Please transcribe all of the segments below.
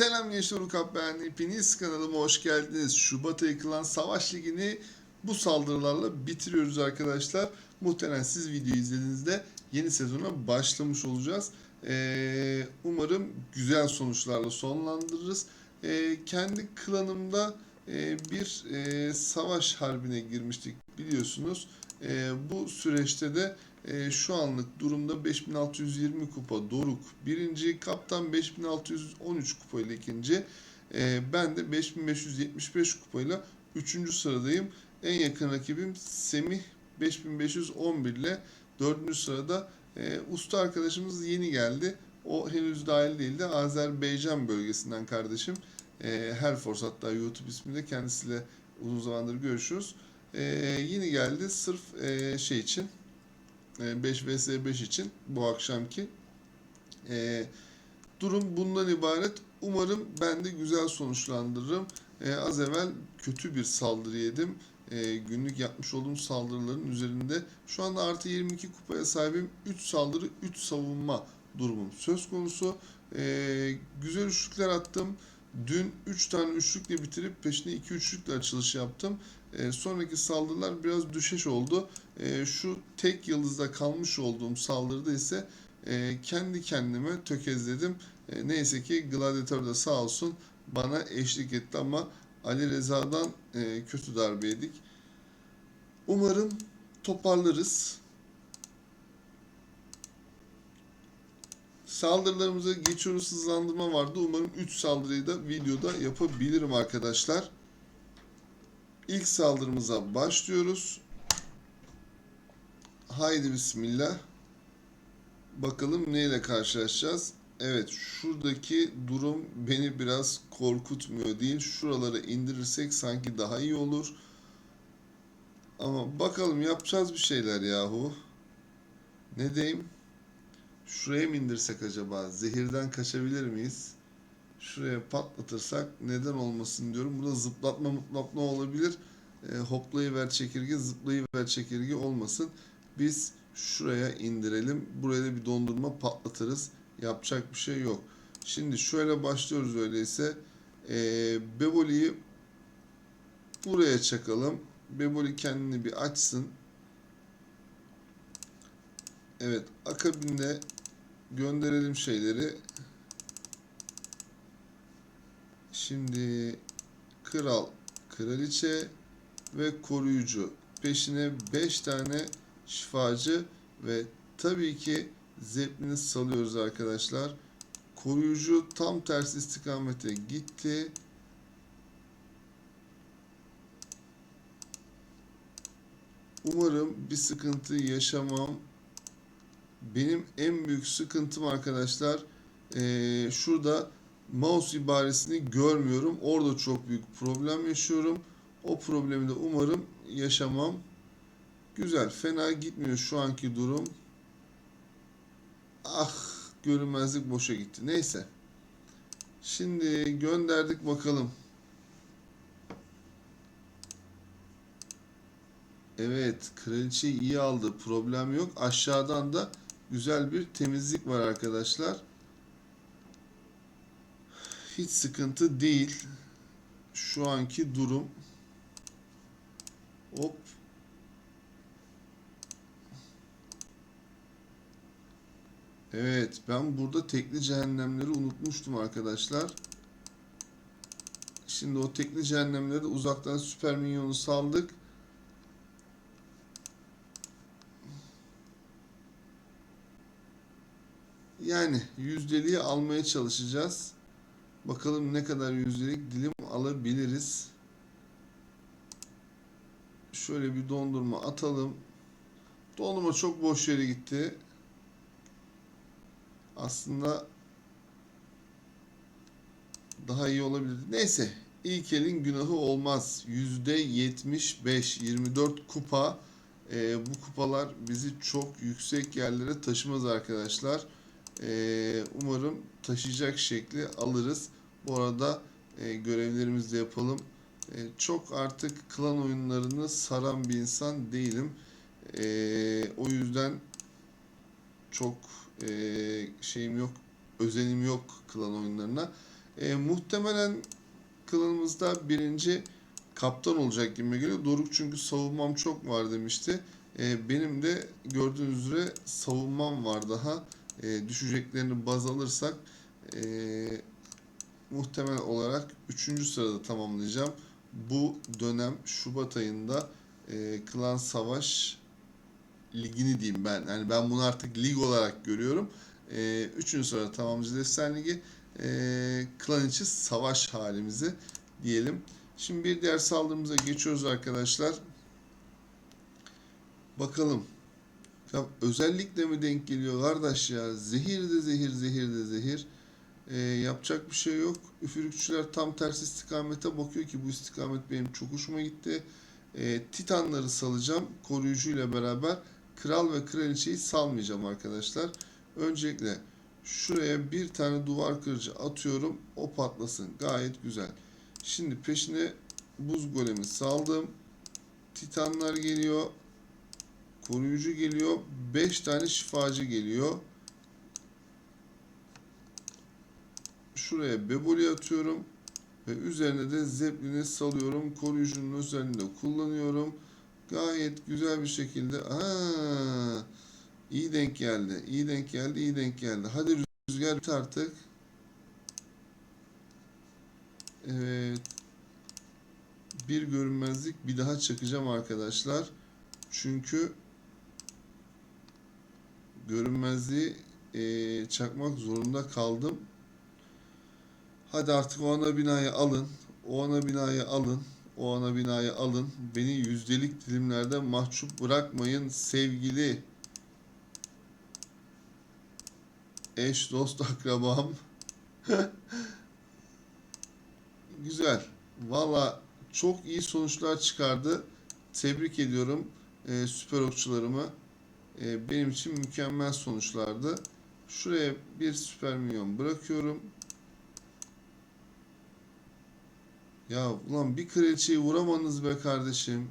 Selam gençler Ukap ben hepiniz kanalıma hoş geldiniz. Şubat ayı kılan savaş ligini bu saldırılarla bitiriyoruz arkadaşlar. Muhtemelen siz video izlediğinizde yeni sezona başlamış olacağız. Ee, umarım güzel sonuçlarla sonlandırırız. Ee, kendi klanımda e, bir e, savaş harbine girmiştik biliyorsunuz. E, bu süreçte de e, şu anlık durumda 5620 kupa Doruk birinci, Kaptan 5613 kupa ile ikinci. E, ben de 5575 kupayla üçüncü sıradayım. En yakın rakibim Semih 5511 ile dördüncü sırada. E, usta arkadaşımız yeni geldi. O henüz dahil değildi. Azerbaycan bölgesinden kardeşim. E, Herfors hatta YouTube isminde kendisiyle uzun zamandır görüşüyoruz. E, yeni geldi sırf e, şey için 5 vs 5 için bu akşamki. E, durum bundan ibaret. Umarım ben de güzel sonuçlandırırım. E, az evvel kötü bir saldırı yedim. E, günlük yapmış olduğum saldırıların üzerinde şu anda artı 22 kupaya sahibim. 3 saldırı 3 savunma durumum söz konusu. E, güzel üçlükler attım. Dün 3 tane üçlükle bitirip peşine 2 üçlükle açılış yaptım. E, sonraki saldırılar biraz düşeş oldu. E, şu tek yıldızda kalmış olduğum saldırıda ise e, kendi kendime tökezledim. E, neyse ki Gladiator da sağ olsun bana eşlik etti ama Ali Reza'dan e, kötü darbe yedik. Umarım toparlarız. Saldırılarımıza geçiyoruz hızlandırma vardı. Umarım 3 saldırıyı da videoda yapabilirim arkadaşlar. İlk saldırımıza başlıyoruz. Haydi bismillah. Bakalım neyle karşılaşacağız. Evet şuradaki durum beni biraz korkutmuyor değil. Şuraları indirirsek sanki daha iyi olur. Ama bakalım yapacağız bir şeyler yahu. Ne diyeyim? Şuraya mı indirsek acaba? Zehirden kaçabilir miyiz? Şuraya patlatırsak neden olmasın diyorum. Burada zıplatma mutlatma olabilir. E, hoplayıver çekirge, zıplayıver çekirge olmasın. Biz şuraya indirelim. Buraya da bir dondurma patlatırız. Yapacak bir şey yok. Şimdi şöyle başlıyoruz öyleyse. E, Beboli'yi buraya çakalım. Beboli kendini bir açsın. Evet akabinde gönderelim şeyleri. Şimdi kral, kraliçe ve koruyucu. Peşine 5 tane şifacı ve tabii ki zeplini salıyoruz arkadaşlar. Koruyucu tam tersi istikamete gitti. Umarım bir sıkıntı yaşamam. Benim en büyük sıkıntım arkadaşlar ee, şurada mouse ibaresini görmüyorum. Orada çok büyük problem yaşıyorum. O problemi de umarım yaşamam. Güzel. Fena gitmiyor şu anki durum. Ah görünmezlik boşa gitti. Neyse. Şimdi gönderdik bakalım. Evet. Kraliçe iyi aldı. Problem yok. Aşağıdan da güzel bir temizlik var arkadaşlar. Hiç sıkıntı değil. Şu anki durum. Hop. Evet, ben burada tekli cehennemleri unutmuştum arkadaşlar. Şimdi o tekli cehennemleri de uzaktan süper minyonu saldık. Yani yüzdeliği almaya çalışacağız. Bakalım ne kadar yüzdelik dilim alabiliriz. Şöyle bir dondurma atalım. Dondurma çok boş yere gitti. Aslında daha iyi olabilirdi. Neyse. İlk elin günahı olmaz. %75, 24 kupa. Ee, bu kupalar bizi çok yüksek yerlere taşımaz arkadaşlar. Ee, umarım taşıyacak şekli alırız. Bu arada e, görevlerimizi de yapalım. E, çok artık klan oyunlarını saran bir insan değilim. E, o yüzden çok e, şeyim yok, özenim yok klan oyunlarına. E, muhtemelen klanımızda birinci kaptan olacak gibi geliyor. Doruk çünkü savunmam çok var demişti. E, benim de gördüğünüz üzere savunmam var daha. E, düşeceklerini baz alırsak e, muhtemel olarak 3. sırada tamamlayacağım. Bu dönem Şubat ayında e, Klan Savaş ligini diyeyim ben. Yani ben bunu artık lig olarak görüyorum. E, üçüncü sırada tamamlayıcı Destan Ligi. E, klan içi savaş halimizi diyelim. Şimdi bir diğer saldırımıza geçiyoruz arkadaşlar. Bakalım. Ya özellikle mi denk geliyor kardeş ya? Zehir de zehir, zehir de zehir. Ee, yapacak bir şey yok. Üfürükçüler tam tersi istikamete bakıyor ki bu istikamet benim çok hoşuma gitti. Ee, Titanları salacağım. Koruyucu ile beraber kral ve kraliçeyi salmayacağım arkadaşlar. Öncelikle şuraya bir tane duvar kırıcı atıyorum. O patlasın. Gayet güzel. Şimdi peşine buz golemi saldım. Titanlar geliyor. Koruyucu geliyor. 5 tane şifacı geliyor. Şuraya Beboli atıyorum. Ve üzerine de Zeppelin'i salıyorum. Koruyucunun üzerinde kullanıyorum. Gayet güzel bir şekilde. Aa, iyi denk geldi. İyi denk geldi. iyi denk geldi. Hadi rüzgar bit artık. Evet. Bir görünmezlik bir daha çakacağım arkadaşlar. Çünkü görünmezliği eee, çakmak zorunda kaldım. Hadi artık o ana binayı alın. O ana binayı alın. O ana binayı alın. Beni yüzdelik dilimlerde mahcup bırakmayın sevgili eş, dost, akrabam. Güzel. Valla çok iyi sonuçlar çıkardı. Tebrik ediyorum e, süper okçularımı. E, benim için mükemmel sonuçlardı. Şuraya bir süper milyon bırakıyorum. Ya ulan bir kraliçeyi vuramadınız be kardeşim.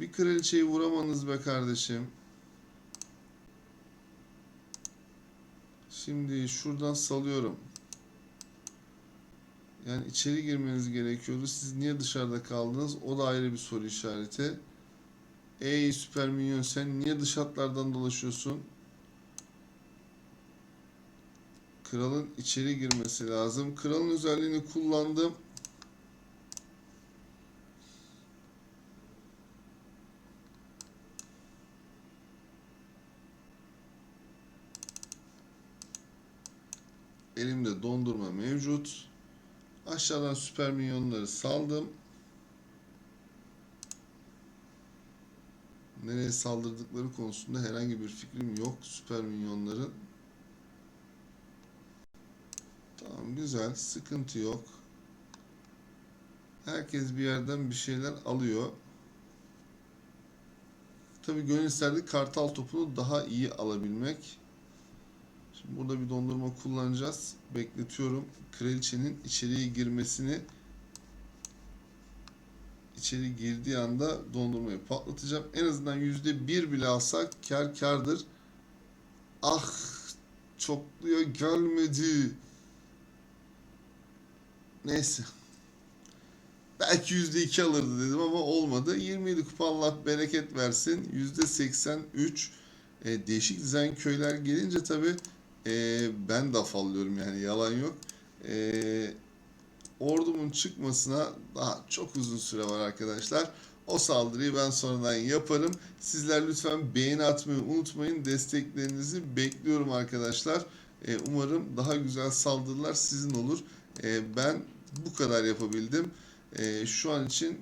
Bir kraliçeyi vuramadınız be kardeşim. Şimdi şuradan salıyorum. Yani içeri girmeniz gerekiyordu. Siz niye dışarıda kaldınız? O da ayrı bir soru işareti. Ey süper minyon sen niye dış hatlardan dolaşıyorsun? Kralın içeri girmesi lazım. Kralın özelliğini kullandım. Elimde dondurma mevcut. Aşağıdan süper minyonları saldım. Nereye saldırdıkları konusunda herhangi bir fikrim yok süper minyonların. Tamam güzel sıkıntı yok. Herkes bir yerden bir şeyler alıyor. Tabii gönül isterdi kartal topunu daha iyi alabilmek. Şimdi burada bir dondurma kullanacağız. Bekletiyorum. Kraliçenin içeriye girmesini içeri girdiği anda dondurmayı patlatacağım. En azından yüzde bir bile alsak kar kardır. Ah çokluya gelmedi. Neyse. Belki yüzde iki alırdı dedim ama olmadı. 27 kupa Allah bereket versin. Yüzde 83 e, değişik dizayn köyler gelince tabi e, ben de afallıyorum yani yalan yok. E, ordumun çıkmasına daha çok uzun süre var arkadaşlar. O saldırıyı ben sonradan yaparım. Sizler lütfen beğeni atmayı unutmayın. Desteklerinizi bekliyorum arkadaşlar. E, umarım daha güzel saldırılar sizin olur. E, ben bu kadar yapabildim. E, şu an için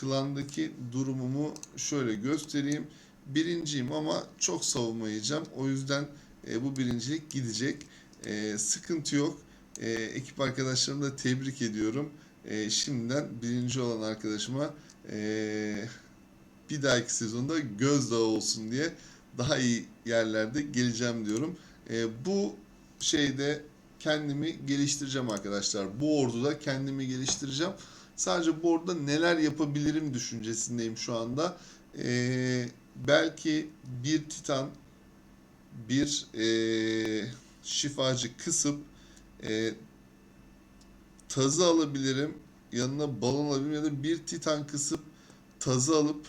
klandaki durumumu şöyle göstereyim. Birinciyim ama çok savunmayacağım. O yüzden e, bu birincilik gidecek. E, sıkıntı yok. E, ekip arkadaşlarımı da tebrik ediyorum. E, şimdiden birinci olan arkadaşıma e, bir dahaki sezonda gözdağı olsun diye daha iyi yerlerde geleceğim diyorum. E, bu şeyde kendimi geliştireceğim arkadaşlar. Bu orduda kendimi geliştireceğim. Sadece bu orduda neler yapabilirim düşüncesindeyim şu anda. E, belki bir titan, bir e, şifacı kısıp e, tazı alabilirim. Yanına balon alabilirim ya da bir titan kısıp tazı alıp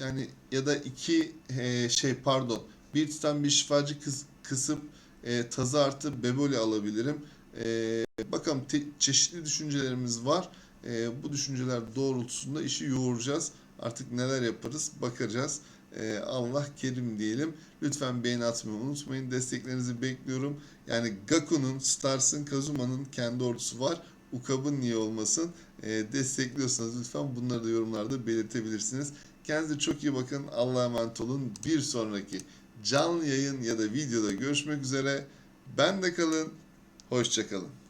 yani ya da iki e, şey pardon bir titan bir şifacı kıs, kısıp e, tazı artı beboli alabilirim. E, bakalım te- çeşitli düşüncelerimiz var. E, bu düşünceler doğrultusunda işi yoğuracağız. Artık neler yaparız bakacağız. E, Allah kerim diyelim. Lütfen beğeni atmayı unutmayın. Desteklerinizi bekliyorum. Yani Gaku'nun, Stars'ın, Kazuma'nın kendi ordusu var. Ukab'ın niye olmasın? E, destekliyorsanız lütfen bunları da yorumlarda belirtebilirsiniz. Kendinize çok iyi bakın. Allah'a emanet olun. Bir sonraki canlı yayın ya da videoda görüşmek üzere. Ben de kalın. Hoşçakalın.